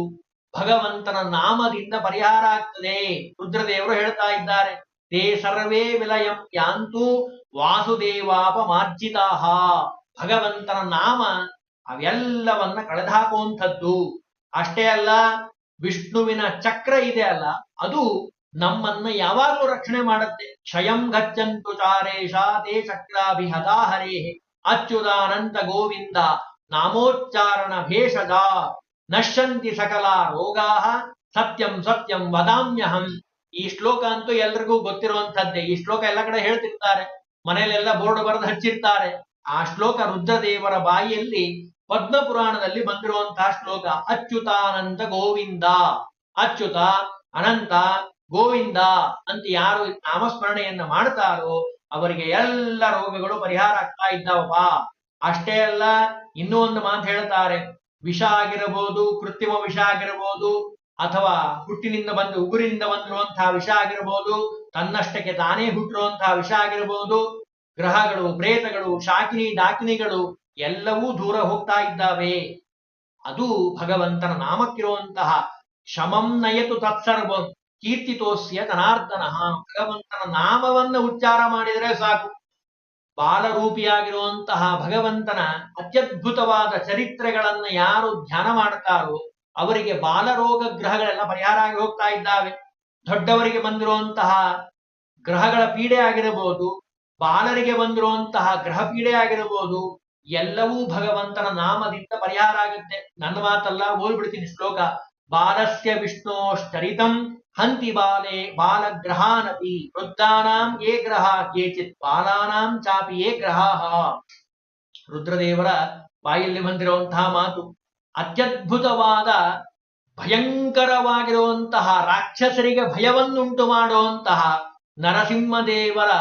ಭಗವಂತನ ನಾಮದಿಂದ ಪರಿಹಾರ ಆಗ್ತದೆ ರುದ್ರದೇವರು ಹೇಳ್ತಾ ಇದ್ದಾರೆ. ತೇ ಸರ್ವೇ ವಿಲಯಂ ಯಾಂತು ವಾಸುದೇವಾಪಮಾರ್ಜಿತಾಹ. ಭಗವಂತನ ನಾಮ ಅವೆಲ್ಲವನ್ನ ಕಳೆದಾಕುವಂಥದ್ದು ಅಷ್ಟೇ ಅಲ್ಲ, ವಿಷ್ಣುವಿನ ಚಕ್ರ ಇದೆ ಅಲ್ಲ, ಅದು ನಮ್ಮನ್ನ ಯಾವಾಗಲೂ ರಕ್ಷಣೆ ಮಾಡುತ್ತೆ. ಕ್ಷಯಂ ಗಚ್ಚಂತು ಚಾರೇಶ ತೇ ಚಕ್ರಾಭಿಹತಾ ಹರೇ ಅಚ್ಯುತಾನಂತ ಗೋವಿಂದ ನಾಮೋಚ್ಚಾರಣ ಭೇಷಜ ನಶ್ಯಂತಿ ಸಕಲ ರೋಗಾ ಸತ್ಯಂ ಸತ್ಯಂ ವದಾಮ್ಯಹಂ. ಈ ಶ್ಲೋಕ ಅಂತೂ ಎಲ್ರಿಗೂ ಗೊತ್ತಿರುವಂತದ್ದೇ ಈ ಶ್ಲೋಕ ಎಲ್ಲ ಕಡೆ ಹೇಳ್ತಿರ್ತಾರೆ. ಮನೆಯಲ್ಲೆಲ್ಲ ಬೋರ್ಡ್ ಬರೆದು ಹಚ್ಚಿರ್ತಾರೆ. ಆ ಶ್ಲೋಕ ರುದ್ರದೇವರ ಬಾಯಿಯಲ್ಲಿ ಪದ್ಮ ಪುರಾಣದಲ್ಲಿ ಬಂದಿರುವಂತಹ ಶ್ಲೋಕ ಅಚ್ಯುತಾನಂದ ಗೋವಿಂದ ಅಚ್ಯುತ ಅನಂತ ಗೋವಿಂದ ಅಂತ ಯಾರು ನಾಮಸ್ಮರಣೆಯನ್ನ ಮಾಡ್ತಾರೋ ಅವರಿಗೆ ಎಲ್ಲ ರೋಗಗಳು ಪರಿಹಾರ ಆಗ್ತಾ ಇದ್ದಾವಪ್ಪ. ಅಷ್ಟೇ ಅಲ್ಲ, ಇನ್ನೂ ಒಂದು ಮಾತು ಹೇಳ್ತಾರೆ. ವಿಷ ಆಗಿರಬಹುದು, ಕೃತ್ರಿಮ ವಿಷ ಆಗಿರಬಹುದು, ಅಥವಾ ಹುಟ್ಟಿನಿಂದ ಬಂದು, ಉಗುರಿನಿಂದ ಬಂದಿರುವಂತಹ ವಿಷ ಆಗಿರಬಹುದು, ತನ್ನಷ್ಟಕ್ಕೆ ತಾನೇ ಹುಟ್ಟಿರುವಂತಹ ವಿಷ ಆಗಿರಬಹುದು, ಗ್ರಹಗಳು, ಪ್ರೇತಗಳು, ಶಾಕಿನಿ, ಡಾಕಿನಿಗಳು ಎಲ್ಲವೂ ದೂರ ಹೋಗ್ತಾ ಇದ್ದಾವೆ. ಅದು ಭಗವಂತನ ನಾಮಕ್ಕಿರುವಂತಹ ಶಮಂ ನಯತು ತತ್ಸರ್ವಂ. ಕೀರ್ತಿತೋಸ್ಯ ಜನಾರ್ದನ ಭಗವಂತನ ನಾಮವನ್ನ ಉಚ್ಚಾರ ಮಾಡಿದರೆ ಸಾಕು. ಬಾಲರೂಪಿಯಾಗಿರುವಂತಹ ಭಗವಂತನ ಅತ್ಯದ್ಭುತವಾದ ಚರಿತ್ರೆಗಳನ್ನ ಯಾರು ಧ್ಯಾನ ಮಾಡ್ತಾರೋ ಅವರಿಗೆ ಬಾಲರೋಗ ಗ್ರಹಗಳೆಲ್ಲ ಪರಿಹಾರ ಆಗಿ ಹೋಗ್ತಾ ಇದ್ದಾವೆ. ದೊಡ್ಡವರಿಗೆ ಬಂದಿರುವಂತಹ ಗ್ರಹಗಳ ಪೀಡೆ ಆಗಿರಬಹುದು, ಬಾಲರಿಗೆ ಬಂದಿರುವಂತಹ ಗ್ರಹ ಪೀಡೆ ಆಗಿರಬಹುದು, ಎಲ್ಲವೂ ಭಗವಂತನ ನಾಮದಿಂದ ಪರಿಹಾರ ಆಗುತ್ತೆ. ನನ್ನ ಮಾತಲ್ಲ ಓದ್ಬಿಡ್ತೀನಿ ಶ್ಲೋಕ. ಬಾಲಸ್ಯ ವಿಷ್ಣೋಶ್ಚರಿತಂ ಹಂತಿ ಬಾಲೆ ಬಾಲಗ್ರಹಾನಪಿ ವೃದ್ಧಾನಾಂ ಏ ಗ್ರಹ ಕೇಚಿತ್ ಬಾಲಾನಾಂ ಚಾಪಿ ಏ ಗ್ರಹಾಹ ರುದ್ರದೇವರ ಬಾಯಲ್ಲಿ ಬಂದಿರುವಂತಹ ಮಾತು ಅತ್ಯದ್ಭುತವಾದ ಭಯಂಕರವಾಗಿರುವಂತಹ ರಾಕ್ಷಸರಿಗೆ ಭಯವನ್ನುಂಟು ಮಾಡುವಂತಹ ನರಸಿಂಹದೇವರ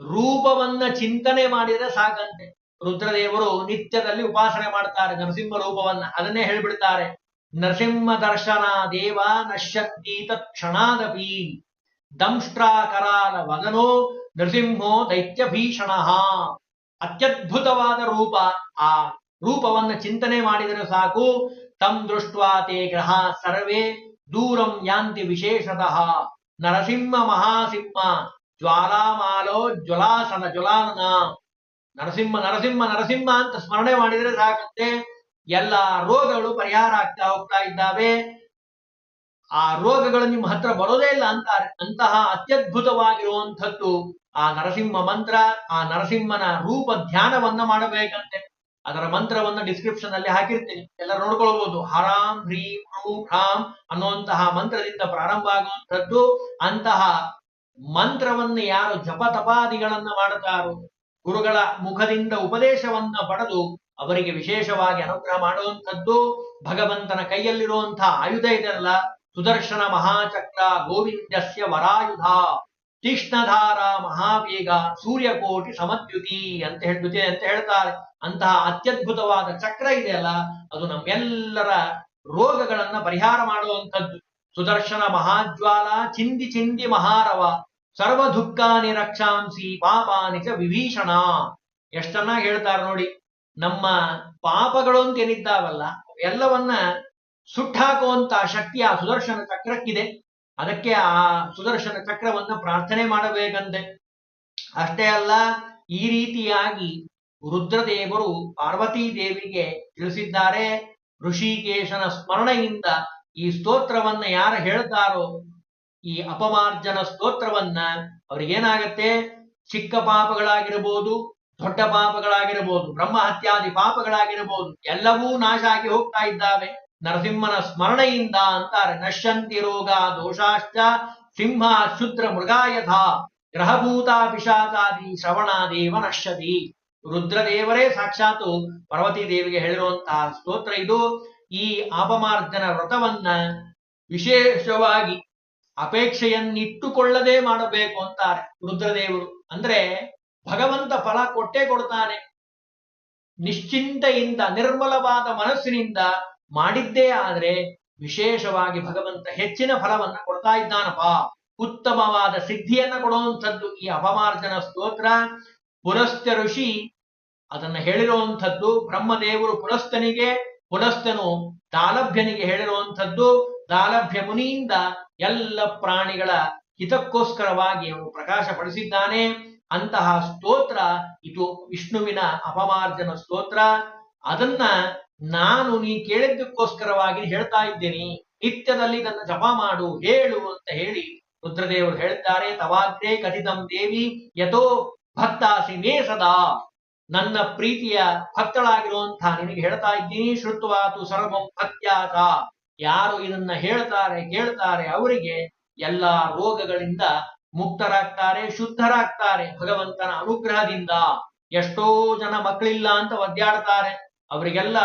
ರೂಪವನ್ನ ಚಿಂತನೆ ಮಾಡಿದರೆ ಸಾಕಂತೆ। ರುದ್ರದೇವರು ನಿತ್ಯದಲ್ಲಿ ಉಪಾಸನೆ ಮಾಡ್ತಾರೆ, ನರಸಿಂಹ ರೂಪವನ್ನ, ಅದನ್ನೇ ಹೇಳ್ಬಿಡ್ತಾರೆ। ನರಸಿಂಹ ದರ್ಶನ ದೇವ ನಶ್ಯಂತಿ ತಕ್ಷಣಾದಪಿ ದಂಷ್ಟ್ರಾಕರಾಲ ವಗನೋ ನೃಸಿಂಹೋ ದೈತ್ಯ ಭೀಷಣ ಅತ್ಯದ್ಭುತವಾದ ರೂಪ ಆ ರೂಪವನ್ನ ಚಿಂತನೆ ಮಾಡಿದರೆ ಸಾಕು। ತಂ ದೃಷ್ಟ್ವಾ ತೇ ಗ್ರಹ ಸರ್ವೇ ದೂರಂ ಯಾಂತಿ ವಿಶೇಷತಃ। ನರಸಿಂಹ ಮಹಾಸಿಂಹ ಜ್ವಾಲಾಮಾಲೋ ಜ್ವಲಾಸನ ಜ್ವಲಾನನ। ನರಸಿಂಹ ನರಸಿಂಹ ನರಸಿಂಹ ಅಂತ ಸ್ಮರಣೆ ಮಾಡಿದರೆ ಸಾಕಂತೆ। ಎಲ್ಲ ರೋಗಗಳು ಪರಿಹಾರ ಆಗ್ತಾ ಹೋಗ್ತಾ ಇದ್ದಾವೆ. ಆ ರೋಗಗಳು ನಿಮ್ಮ ಹತ್ರ ಬರೋದೇ ಇಲ್ಲ ಅಂತಾರೆ. ಅಂತಹ ಅತ್ಯದ್ಭುತವಾಗಿರುವಂಥದ್ದು ಆ ನರಸಿಂಹ ಮಂತ್ರ, ಆ ನರಸಿಂಹನ ರೂಪ ಧ್ಯಾನವನ್ನ ಮಾಡಬೇಕಂತೆ. ಅದರ ಮಂತ್ರವನ್ನ ಡಿಸ್ಕ್ರಿಪ್ಷನ್ ಅಲ್ಲಿ ಹಾಕಿರ್ತೀನಿ. ಎಲ್ಲ ನೋಡ್ಕೊಳ್ಬಹುದು ಹರಾಂ, ಹ್ರೀಂ, ಹ್ರೂ, ಹ್ರಾಂ ಅನ್ನುವಂತಹ ಮಂತ್ರದಿಂದ ಪ್ರಾರಂಭ ಆಗುವಂಥದ್ದು. ಅಂತಹ ಮಂತ್ರವನ್ನು ಯಾರು ಜಪ ತಪಾದಿಗಳನ್ನ ಮಾಡುತ್ತಾರೋ ಗುರುಗಳ ಮುಖದಿಂದ ಉಪದೇಶವನ್ನ ಪಡೆದು ಅವರಿಗೆ ವಿಶೇಷವಾಗಿ ಅನುಗ್ರಹ ಮಾಡುವಂಥದ್ದು ಭಗವಂತನ ಕೈಯಲ್ಲಿರುವಂತಹ ಆಯುಧ ಇದೆಯಲ್ಲ? ಸುದರ್ಶನ ಮಹಾಚಕ್ರ, ಗೋವಿಂದಸ್ಯ ವರಾಯುಧ ತೀಕ್ಷ್ಣಧಾರ ಮಹಾವೇಗ ಸೂರ್ಯಕೋಟಿ, ಸಮದ್ಯುತಿ ಅಂತ ಹೇಳುತ್ತೆ ಅಂತ ಹೇಳ್ತಾರೆ. ಅಂತಹ ಅತ್ಯದ್ಭುತವಾದ ಚಕ್ರ ಇದೆಯಲ್ಲ, ಅದು ನಮ್ಮೆಲ್ಲರ ರೋಗಗಳನ್ನ ಪರಿಹಾರ ಮಾಡುವಂಥದ್ದು. ಸುದರ್ಶನ ಮಹಾಜ್ವಾಲ, ಚಿಂದಿ ಚಿಂದಿ ಮಹಾರವ ಸರ್ವ ದುಃಖಾನಿ ರಕ್ಷಾಂಸಿ, ಪಾಪಾನಿ ಚ ವಿಭೀಷಣ. ಎಷ್ಟನ್ನ ಹೇಳ್ತಾರೆ ನೋಡಿ. ನಮ್ಮ ಪಾಪಗಳು ಅಂತ ಏನಿದ್ದಾವಲ್ಲ ಎಲ್ಲವನ್ನ ಸುಟ್ಟಾಕುವಂತ ಶಕ್ತಿ ಆ ಸುದರ್ಶನ ಚಕ್ರಕ್ಕಿದೆ. ಅದಕ್ಕೆ ಆ ಸುದರ್ಶನ ಚಕ್ರವನ್ನ ಪ್ರಾರ್ಥನೆ ಮಾಡಬೇಕಂತೆ. ಅಷ್ಟೇ ಅಲ್ಲ, ಈ ರೀತಿಯಾಗಿ ರುದ್ರದೇವರು ಪಾರ್ವತೀ ದೇವಿಗೆ ತಿಳಿಸಿದ್ದಾರೆ, ಋಷಿಕೇಶನ ಸ್ಮರಣೆಯಿಂದ ಈ ಸ್ತೋತ್ರವನ್ನ ಯಾರು ಹೇಳ್ತಾರೋ, ಈ ಅಪಮಾರ್ಜನ ಸ್ತೋತ್ರವನ್ನ ಅವ್ರಿಗೇನಾಗತ್ತೆ? ಚಿಕ್ಕ ಪಾಪಗಳಾಗಿರಬಹುದು ದೊಡ್ಡ ಪಾಪಗಳಾಗಿರಬಹುದು ಬ್ರಹ್ಮ ಹತ್ಯಾದಿ ಪಾಪಗಳಾಗಿರಬಹುದು, ಎಲ್ಲವೂ ನಾಶ ಆಗಿ ಹೋಗ್ತಾ ಇದ್ದಾವೆ. ನರಸಿಂಹನ ಸ್ಮರಣೆಯಿಂದ ಅಂತಾರೆ, ನಶ್ಯಂತಿ ರೋಗ ದೋಷಾಶ್ಚ ಸಿಂಹ ಶುದ್ರ ಮೃಗಾಯಥ ಗ್ರಹಭೂತ ಪಿಶಾಚಾದಿ ಶ್ರವಣಾದೇವ ನಶ್ಯತಿ. ರುದ್ರದೇವರೇ ಸಾಕ್ಷಾತ್ ಪಾರ್ವತಿ ದೇವಿಗೆ ಹೇಳಿರುವಂತಹ ಸ್ತೋತ್ರ ಇದು. ಈ ಅಪಮಾರ್ಜನ ವ್ರತವನ್ನ ವಿಶೇಷವಾಗಿ ಅಪೇಕ್ಷೆಯನ್ನಿಟ್ಟುಕೊಳ್ಳದೆ ಮಾಡಬೇಕು ಅಂತಾರೆ ರುದ್ರದೇವರು. ಅಂದ್ರೆ ಭಗವಂತ ಫಲ ಕೊಟ್ಟೇ ಕೊಡ್ತಾನೆ. ನಿಶ್ಚಿಂತೆಯಿಂದ, ನಿರ್ಮಲವಾದ ಮನಸ್ಸಿನಿಂದ ಮಾಡಿದ್ದೇ ಆದರೆ ವಿಶೇಷವಾಗಿ ಭಗವಂತ ಹೆಚ್ಚಿನ ಫಲವನ್ನ ಕೊಡ್ತಾ ಇದ್ದಾನಪ್ಪ. ಉತ್ತಮವಾದ ಸಿದ್ಧಿಯನ್ನ ಕೊಡುವಂಥದ್ದು ಈ ಅಪಮಾರ್ಜನ ಸ್ತೋತ್ರ. ಪುರಸ್ತ್ಯ ಋಷಿ ಅದನ್ನ ಹೇಳಿರುವಂಥದ್ದು, ಬ್ರಹ್ಮದೇವರು ಪುರಸ್ತನಿಗೆ ಪುರಸ್ತನು ದಾಲಭ್ಯನಿಗೆ ಹೇಳಿರುವಂಥದ್ದು, ದಾಲಭ್ಯ ಮುನಿಯಿಂದ ಎಲ್ಲ ಪ್ರಾಣಿಗಳ ಹಿತಕ್ಕೋಸ್ಕರವಾಗಿ ಅವನು ಪ್ರಕಾಶಪಡಿಸಿದ್ದಾನೆ. ಅಂತಹ ಸ್ತೋತ್ರ, ಇದು ವಿಷ್ಣುವಿನ ಅಪಮಾರ್ಜನ ಸ್ತೋತ್ರ. ಅದನ್ನ ನಾನು ನೀ ಕೇಳಿದ್ದಕ್ಕೋಸ್ಕರವಾಗಿ ಹೇಳ್ತಾ ಇದ್ದೇನೆ. ನಿತ್ಯದಲ್ಲಿ ನನ್ನ ಜಪ ಮಾಡು, ಹೇಳು ಅಂತ ಹೇಳಿ ರುದ್ರದೇವರು ಹೇಳ್ತಾರೆ, ತವಾಗ್ರೇ ಕಥಿತಂ ದೇವಿ, ಯಥೋ ಭಕ್ತಾಸಿ ಮೇ ಸದಾ. ನನ್ನ ಪ್ರೀತಿಯ ಭಕ್ತಳಾಗಿರುವಂತಹ ನಿನಗೆ ಹೇಳ್ತಾ ಇದ್ದೀನಿ, ಶ್ರುತ್ವಾತು ಸರ್ವಂ ಭಕ್ತ್ಯಾತ. ಯಾರು ಇದನ್ನ ಹೇಳ್ತಾರೆ, ಕೇಳ್ತಾರೆ ಅವರಿಗೆ ಎಲ್ಲಾ ರೋಗಗಳಿಂದ ಮುಕ್ತರಾಗ್ತಾರೆ, ಶುದ್ಧರಾಗ್ತಾರೆ. ಭಗವಂತನ ಅನುಗ್ರಹದಿಂದ ಎಷ್ಟೋ ಜನ ಮಕ್ಕಳಿಲ್ಲ ಅಂತ ಒದ್ದಾಡ್ತಾರೆ. ಅವರಿಗೆಲ್ಲ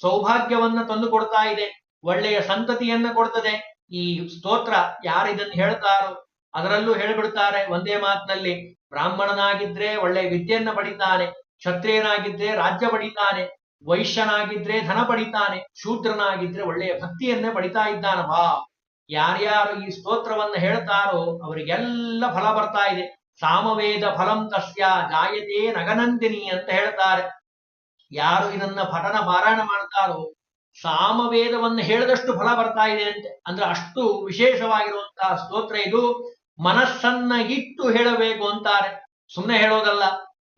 ಸೌಭಾಗ್ಯವನ್ನ ತಂದು ಕೊಡ್ತಾ ಇದೆ. ಒಳ್ಳೆಯ ಸಂತತಿಯನ್ನ ಕೊಡ್ತದೆ. ಈ ಸ್ತೋತ್ರ ಯಾರು ಇದನ್ನ ಹೇಳ್ತಾರೋ ಅದರಲ್ಲೂ ಹೇಳ್ಬಿಡ್ತಾರೆ ಒಂದೇ ಮಾತಿನಲ್ಲಿ. ಬ್ರಾಹ್ಮಣನಾಗಿದ್ರೆ ಒಳ್ಳೆ ವಿದ್ಯೆಯನ್ನ ಪಡಿತಾನೆ, ಕ್ಷತ್ರಿಯನಾಗಿದ್ರೆ ರಾಜ್ಯ ಪಡಿತಾನೆ, ವೈಶ್ಯನಾಗಿದ್ರೆ ಧನ ಪಡಿತಾನೆ, ಶೂದ್ರನಾಗಿದ್ರೆ ಒಳ್ಳೆಯ ಭಕ್ತಿಯನ್ನೇ ಪಡಿತಾ ಇದ್ದಾನವಾ ಯಾರ್ಯಾರು ಈ ಸ್ತೋತ್ರವನ್ನ ಹೇಳ್ತಾರೋ ಅವರಿಗೆಲ್ಲ ಫಲ ಬರ್ತಾ ಇದೆ. ಸಾಮವೇದ ಫಲಂ ತಸ್ಯ ಜಾಯತೆ ನಗನಂದಿನಿ ಅಂತ ಹೇಳ್ತಾರೆ. ಯಾರು ಇದನ್ನ ಪಠನ ಪಾರಾಯಣ ಮಾಡ್ತಾರೋ ಸಾಮವೇದವನ್ನು ಹೇಳಿದಷ್ಟು ಫಲ ಬರ್ತಾ ಇದೆ ಅಂತೆ. ಅಂದ್ರೆ ಅಷ್ಟು ವಿಶೇಷವಾಗಿರುವಂತಹ ಸ್ತೋತ್ರ ಇದು. ಮನಸ್ಸನ್ನ ಇಟ್ಟು ಹೇಳಬೇಕು ಅಂತಾರೆ. ಸುಮ್ಮನೆ ಹೇಳೋದಲ್ಲ.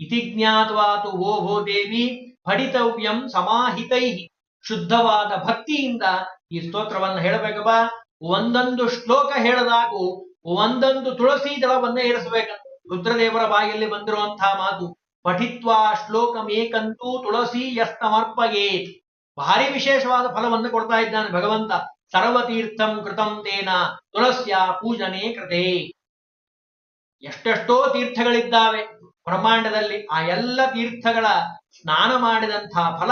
ಇತಿಜ್ಞಾತವಾತು ಓಹೋ ದೇವಿ ಪಡಿತವ್ಯಂ ಸಮಾಹಿತೈ ಶುದ್ಧವಾದ ಭಕ್ತಿಯಿಂದ ಈ ಸ್ತೋತ್ರವನ್ನು ಹೇಳಬೇಕಪ್ಪ ಒಂದೊಂದು ಶ್ಲೋಕ ಹೇಳದಾಗೂ ಒಂದೊಂದು ತುಳಸಿ ದಳವನ್ನ ಏರಿಸಬೇಕಂತ ರುದ್ರದೇವರ ಬಾಯಲ್ಲಿ ಬಂದಿರುವಂತಹ ಮಾತು, ಪಠಿತ್ವಾ ಶ್ಲೋಕಮೇಕಂತೂ ತುಳಸಿ ಯಸ್ತಮರ್ಪಯೇ ಭಾರಿ ವಿಶೇಷವಾದ ಫಲವನ್ನು ಕೊಡ್ತಾ ಇದ್ದಾನೆ ಭಗವಂತ. ಸರ್ವತೀರ್ಥಂ ಕೃತಂ ತೇನ ತುಳಸ್ಯ ಪೂಜನೆ ಕೃತೆ. ಎಷ್ಟೆಷ್ಟೋ ತೀರ್ಥಗಳಿದ್ದಾವೆ ಬ್ರಹ್ಮಾಂಡದಲ್ಲಿ. ಆ ಎಲ್ಲ ತೀರ್ಥಗಳ ಸ್ನಾನ ಮಾಡಿದಂತಹ ಫಲ,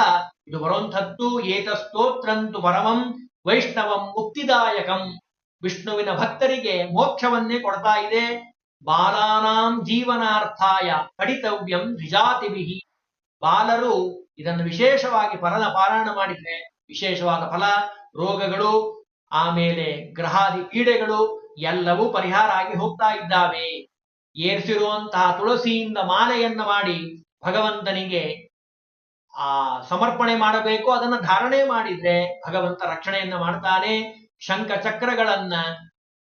ಇದು ಬರುವಂಥದ್ದು ಏತಸ್ತೋತ್ರಂತು ಪರಮಂ ವೈಷ್ಣವಂ ಮುಕ್ತಿದಾಯಕಂ. ವಿಷ್ಣುವಿನ ಭಕ್ತರಿಗೆ ಮೋಕ್ಷವನ್ನೇ ಕೊಡ್ತಾ ಇದೆ. ಬಾಲಾನಾಂ ಜೀವನಾರ್ಥಾಯ ಪಡಿತವ್ಯಂ ದ್ವಿಜಾತಿಭಿ. ಬಾಲರು ಇದನ್ನು ವಿಶೇಷವಾಗಿ ಫಲನ ಪಾರಾಯಣ ಮಾಡಿದ್ರೆ ವಿಶೇಷವಾದ ಫಲ, ರೋಗಗಳು, ಆಮೇಲೆ ಗ್ರಹಾದಿ ಪೀಡೆಗಳು ಎಲ್ಲವೂ ಪರಿಹಾರ ಆಗಿ ಹೋಗ್ತಾ ಇದ್ದಾವೆ. ಏರಿಸಿರುವಂತಹ ತುಳಸಿಯಿಂದ ಮಾಲೆಯನ್ನ ಮಾಡಿ ಭಗವಂತನಿಗೆ ಆ ಸಮರ್ಪಣೆ ಮಾಡಬೇಕು, ಅದನ್ನ ಧಾರಣೆ ಮಾಡಿದ್ರೆ ಭಗವಂತ ರಕ್ಷಣೆಯನ್ನ ಮಾಡ್ತಾನೆ. ಶಂಖ ಚಕ್ರಗಳನ್ನ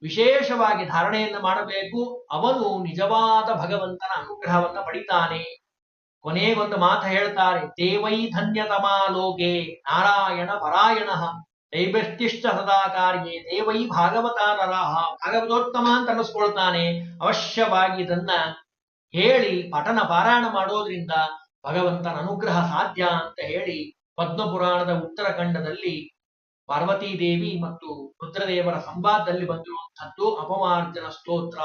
ವಿಶೇಷವಾಗಿ ಧಾರಣೆಯನ್ನ ಮಾಡಬೇಕು. ಅವನು ನಿಜವಾದ ಭಗವಂತನ ಅನುಗ್ರಹವನ್ನ ಪಡಿತಾನೆ. ಕೊನೆಗೊಂದು ಮಾತು ಹೇಳ್ತಾರೆ ದೇವೈ ಧನ್ಯತಮಾ ಲೋಕೆ ನಾರಾಯಣ ಪರಾಯಣ ದೈವಷ್ಟಿಷ್ಟ ಸದಾ ಕಾರ್ಯೇ ದೇವೈ ಭಾಗವತಾರರಾಹ ಭಾಗವತೋತ್ತಮ ಅಂತ ಅನ್ನಿಸ್ಕೊಳ್ತಾನೆ. ಅವಶ್ಯವಾಗಿ ಇದನ್ನ ಹೇಳಿ, ಪಠನ ಪಾರಾಯಣ ಮಾಡೋದ್ರಿಂದ ಭಗವಂತನ ಅನುಗ್ರಹ ಸಾಧ್ಯ ಅಂತ ಹೇಳಿ ಪದ್ಮಪುರಾಣದ ಉತ್ತರಖಂಡದಲ್ಲಿ ಖಂಡದಲ್ಲಿ ಪಾರ್ವತೀದೇವಿ ಮತ್ತು ರುದ್ರದೇವರ ಸಂವಾದದಲ್ಲಿ ಬಂದಿರುವಂಥದ್ದು ಅಪಮಾರ್ಜನ ಸ್ತೋತ್ರ.